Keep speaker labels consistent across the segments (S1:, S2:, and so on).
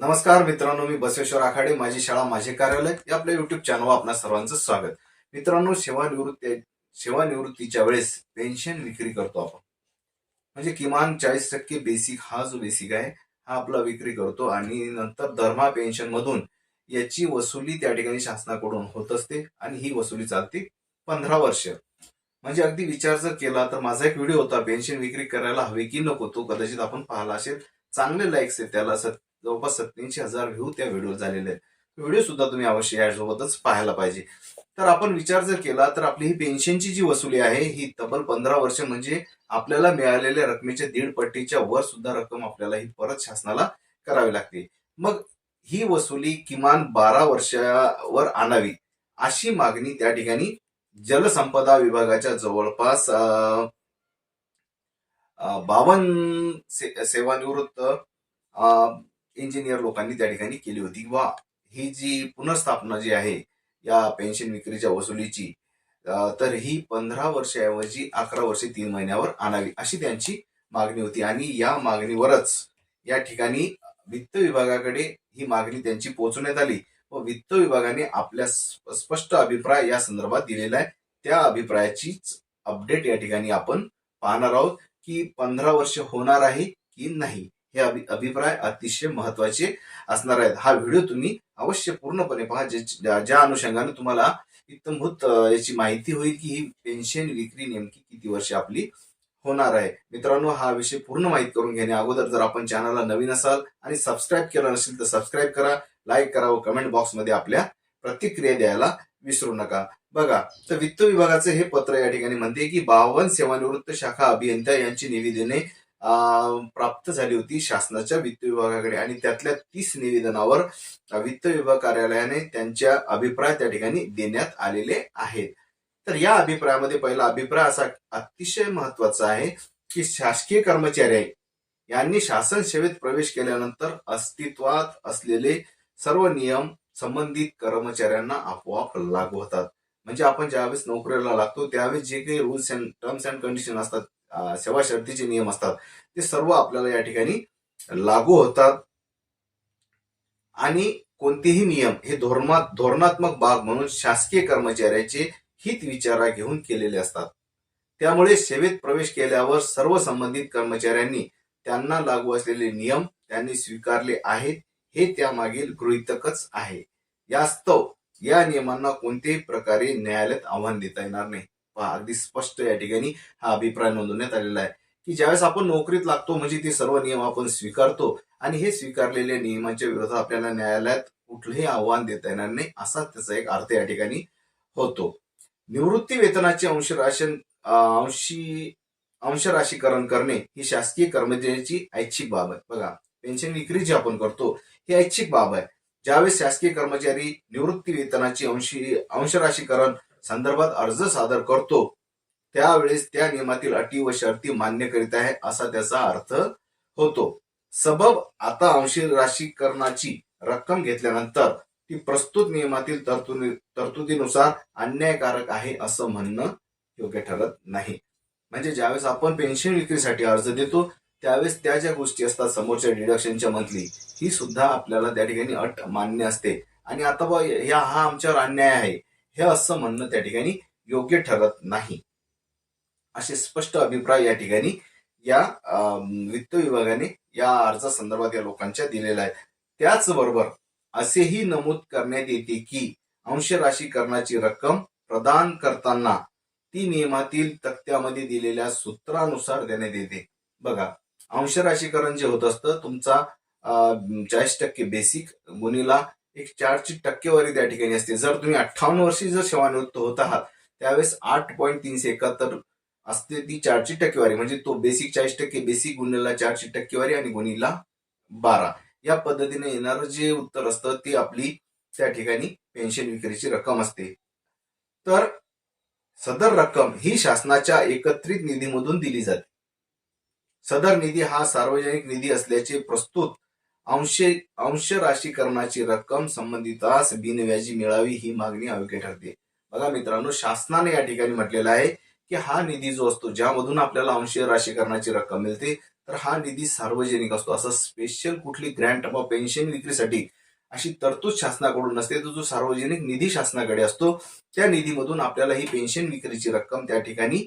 S1: नमस्कार मित्रांनो मी बसवेश्वर आखाडे माझी शाळा माझे कार्यालय या आपल्या युट्यूब चॅनलवर आपल्या सर्वांचं स्वागत. मित्रांनो सेवानिवृत्ती सेवानिवृत्तीच्या वेळेस पेन्शन विक्री करतो आपण. म्हणजे किमान चाळीस टक्के बेसिक हा जो बेसिक आहे हा आपला विक्री करतो आणि नंतर धर्मा पेन्शन मधून याची वसुली त्या ठिकाणी शासनाकडून होत असते आणि ही वसुली चालते पंधरा वर्ष. म्हणजे अगदी विचार जर केला तर माझा एक व्हिडिओ होता पेन्शन विक्री करायला हवे की नको तो कदाचित आपण पाहिला असेल. चांगले लाईक्स आहेत त्याला जवळपास सत्याऐंशी हजार व्ह्यू त्या व्हिडिओ झालेले आहेत. व्हिडिओ सुद्धा तुम्ही अवश्य यासोबतच पाहायला पाहिजे. तर आपण विचार जर केला तर आपली ही पेन्शनची जी वसुली आहे ही तब्बल पंधरा वर्ष म्हणजे आपल्याला मिळालेल्या रकमेच्या दीड पट्टीच्या वर सुद्धा रक्कम आपल्याला ही परत शासनाला करावी लागते. मग ही वसुली किमान बारा वर्षावर आणावी अशी मागणी त्या ठिकाणी जलसंपदा विभागाच्या जवळपास बावन से- सेवानिवृत्त इंजिनियर लोकांनी त्या ठिकाणी केली होती. वा ही जी पुनर्स्थापना जी आहे या पेन्शन विक्रीच्या वसुलीची तर ही पंधरा वर्षाऐवजी अकरा वर्षे तीन महिन्यावर आणावी अशी त्यांची मागणी होती. आणि या मागणीवरच या ठिकाणी वित्त विभागाकडे ही मागणी त्यांची पोहोचवण्यात आली व वित्त विभागाने आपल्या स्पष्ट अभिप्राय या संदर्भात दिलेला आहे. त्या अभिप्रायाचीच अपडेट या ठिकाणी आपण पाहणार आहोत की पंधरा वर्ष होणार आहे की नाही. हे अभि- अभिप्राय अतिशय महत्त्वाचे असणार आहेत. हा व्हिडिओ तुम्ही अवश्य पूर्णपणे पहा ज्या अनुषंगाने तुम्हाला इत्तमभूत याची माहिती होईल की ही पेन्शन विक्री नेमकी किती वर्ष आपली होणार आहे. मित्रांनो हा विषय पूर्ण माहीत करून घेण्या अगोदर जर आपण चॅनलला नवीन असाल आणि सबस्क्राईब केलं नसेल तर सबस्क्राईब करा लाईक करा व कमेंट बॉक्समध्ये आपल्या प्रतिक्रिया द्यायला विसरू नका. बघा तर वित्त विभागाचं हे पत्र या ठिकाणी म्हणते की बावन सेवानिवृत्त शाखा अभियंता यांची निवेदने प्राप्त झाली होती शासनाच्या वित्त विभागाकडे. आणि त्यातल्या तीस निवेदनावर वित्त विभाग कार्यालयाने त्यांच्या अभिप्राय त्या ठिकाणी देण्यात आलेले आहेत. तर या अभिप्रायामध्ये पहिला अभिप्राय असा अतिशय महत्त्वाचा आहे की शासकीय कर्मचारी यांनी शासन सेवेत प्रवेश केल्यानंतर अस्तित्वात असलेले सर्व नियम संबंधित कर्मचाऱ्यांना आपोआप लागू होतात. म्हणजे आपण ज्यावेळेस नोकरीला लागतो त्यावेळेस जे काही rules and terms and condition असतात सेवा शर्तीचे नियम असतात. ते सर्व आपल्याला या ठिकाणी लागू होतात. आणि कोणतेही नियम हे धोरणात धोरणात्मक भाग म्हणून शासकीय कर्मचाऱ्याचे हित विचारा घेऊन केलेले असतात. त्यामुळे सेवेत प्रवेश केल्यावर सर्व संबंधित कर्मचाऱ्यांनी त्यांना लागू असलेले नियम त्यांनी स्वीकारले आहेत हे त्यामागील गृहितकच आहे. यास्तव या नियमांना कोणत्याही प्रकारे न्यायालयात आव्हान देता येणार नाही. पहा अगदी स्पष्ट या ठिकाणी हा अभिप्राय नोंदवण्यात आलेला आहे की ज्यावेळेस आपण नोकरीत लागतो म्हणजे ते सर्व नियम आपण स्वीकारतो आणि हे स्वीकारलेल्या नियमांच्या विरोधात आपल्याला न्यायालयात कुठलंही आव्हान देता येणार नाही असा त्याचा एक अर्थ या ठिकाणी होतो. निवृत्ती वेतनाचे अंश राशन अंशी अंशराशीकरण करणे ही शासकीय कर्मचाऱ्याची ऐच्छिक बाब आहे. बघा पेन्शन विक्री जी आपण करतो ही ऐच्छिक बाब आहे. ज्यावेळेस शासकीय कर्मचारी निवृत्ती वेतनाची अंशी अंशराशीकरण संदर्भात अर्ज सादर करतो त्यावेळेस त्या नियमातील अटी व शर्ती मान्य करीत आहे असा त्याचा अर्थ होतो. सबब आता अंशी राशीकरणाची रक्कम घेतल्यानंतर ती प्रस्तुत नियमातील तरतुदी तरतुदीनुसार अन्यायकारक आहे असं म्हणणं योग्य ठरत नाही. म्हणजे ज्यावेळेस आपण पेन्शन विक्रीसाठी अर्ज देतो त्यावेळेस त्या ज्या गोष्टी असतात समोरच्या डिडक्शनच्या मधली ही सुद्धा आपल्याला त्या ठिकाणी अट मान्य असते. आणि आता बा ह्या हा आमच्यावर अन्याय आहे. हे असं म्हणणं त्या ठिकाणी योग्य ठरत नाही. असे स्पष्ट अभिप्राय या ठिकाणी या वित्त विभागाने या अर्जासंदर्भात या लोकांच्या दिलेला आहे. त्याचबरोबर असेही नमूद करण्यात येते की अंश राशीकरणाची रक्कम प्रदान करताना ती नियमातील तक्त्यामध्ये दिलेल्या सूत्रानुसार देण्यात येते. बघा अंश राशीकरण जे होत असतं तुमचा चाळीस टक्के बेसिक गुणीला एक चारची टक्केवारी त्या ठिकाणी असते. जर तुम्ही अठ्ठावन्न वर्षी जर सेवानिवृत्त होत आहात त्यावेळेस आठ पॉईंट तीनशे एकाहत्तर असते ती चारची टक्केवारी. म्हणजे तो बेसिक चाळीस टक्के बेसिक गुन्ह्याला चारची टक्केवारी आणि गुणीला बारा. या पद्धतीने येणारं जे उत्तर असतं ते आपली त्या ठिकाणी पेन्शन विक्रीची रक्कम असते. तर सदर रक्कम ही शासनाच्या एकत्रित निधीमधून दिली जाते. सदर निधी हा सार्वजनिक निधी असल्याचे प्रस्तुत अंश अंश राशीकरणाची रक्कम संबंधितास बिनव्याजी मिळावी ही मागणी अयोग्य ठरते. बघा मित्रांनो शासनाने या ठिकाणी म्हटलेलं आहे की हा निधी जो असतो ज्यामधून आपल्याला अंशीय राशीकरणाची रक्कम मिळते तर हा निधी सार्वजनिक असतो. असं स्पेशल कुठली ग्रँट व पेन्शन विक्रीसाठी अशी तरतूद शासनाकडून नसते. तर जो सार्वजनिक निधी शासनाकडे असतो त्या निधीमधून आपल्याला ही पेन्शन विक्रीची रक्कम त्या ठिकाणी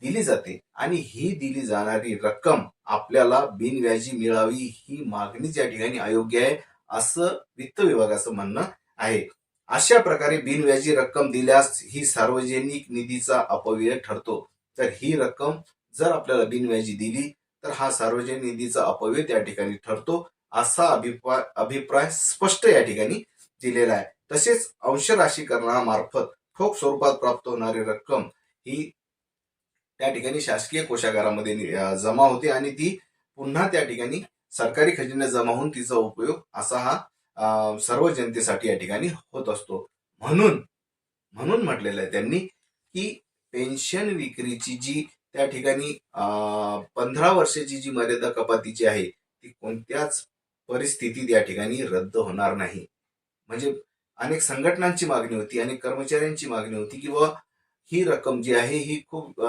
S1: दिली जाते आणि ही दिली जाणारी रक्कम आपल्याला बिनव्याजी मिळावी ही मागणी त्या ठिकाणी अयोग्य आहे असं वित्त विभागाचं म्हणणं आहे. अशा प्रकारे बिनव्याजी रक्कम दिल्यास ही सार्वजनिक निधीचा अपव्यय ठरतो. तर ही रक्कम जर आपल्याला बिनव्याजी दिली तर हा सार्वजनिक निधीचा अपव्यय त्या ठिकाणी ठरतो असा अभिप्राय अभिप्राय स्पष्ट या ठिकाणी दिलेला आहे. तसेच अंश राशीकरणामार्फत ठोक स्वरूपात प्राप्त होणारी रक्कम ही त्या ठिकाणी शासकीय कोशागारामध्ये जमा होते आणि ती पुन्हा त्या ठिकाणी सरकारी खजिन्यात जमा होऊन तिचा उपयोग असा हा सर्व जनतेसाठी या ठिकाणी होत असतो. म्हणून म्हणून म्हटलेलं आहे त्यांनी की पेन्शन विक्रीची जी त्या ठिकाणी पंधरा वर्षाची जी मर्यादा कपातीची आहे ती कोणत्याच परिस्थितीत या ठिकाणी रद्द होणार नाही. म्हणजे अनेक संघटनांची मागणी होती अनेक कर्मचाऱ्यांची मागणी होती की बाबा ही रक्कम जी आहे ही खूप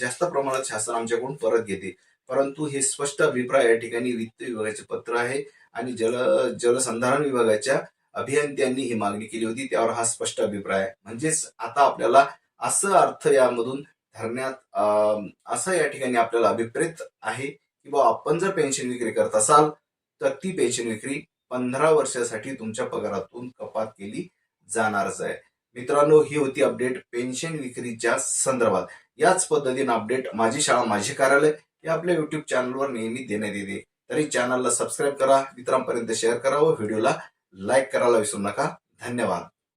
S1: जास्त प्रमाणात शासन आमच्याकडून परत घेते. परंतु हे स्पष्ट अभिप्राय या ठिकाणी वित्त विभागाचे पत्र आहे आणि जल जलसंधारण विभागाच्या अभियंत्यांनी ही मागणी केली होती त्यावर हा स्पष्ट अभिप्राय आहे. म्हणजेच आता आपल्याला असं अर्थ यामधून धरण्यात असं या ठिकाणी आपल्याला अभिप्रेत आहे की बा आपण जर पेन्शन विक्री करत असाल तर ती पेन्शन विक्री पंधरा वर्षासाठी तुमच्या पगारातून कपात केली जाणारच आहे. मित्रांनो ही होती अपडेट पेन्शन विक्रीच्या संदर्भात. याच पद्धतीनं अपडेट माझी शाळा माझे कार्यालय हे आपल्या युट्यूब चॅनलवर नेहमी देण्यात येते तरी चॅनलला सबस्क्राईब करा मित्रांपर्यंत शेअर करा व व्हिडिओला लाईक करायला विसरू नका. धन्यवाद.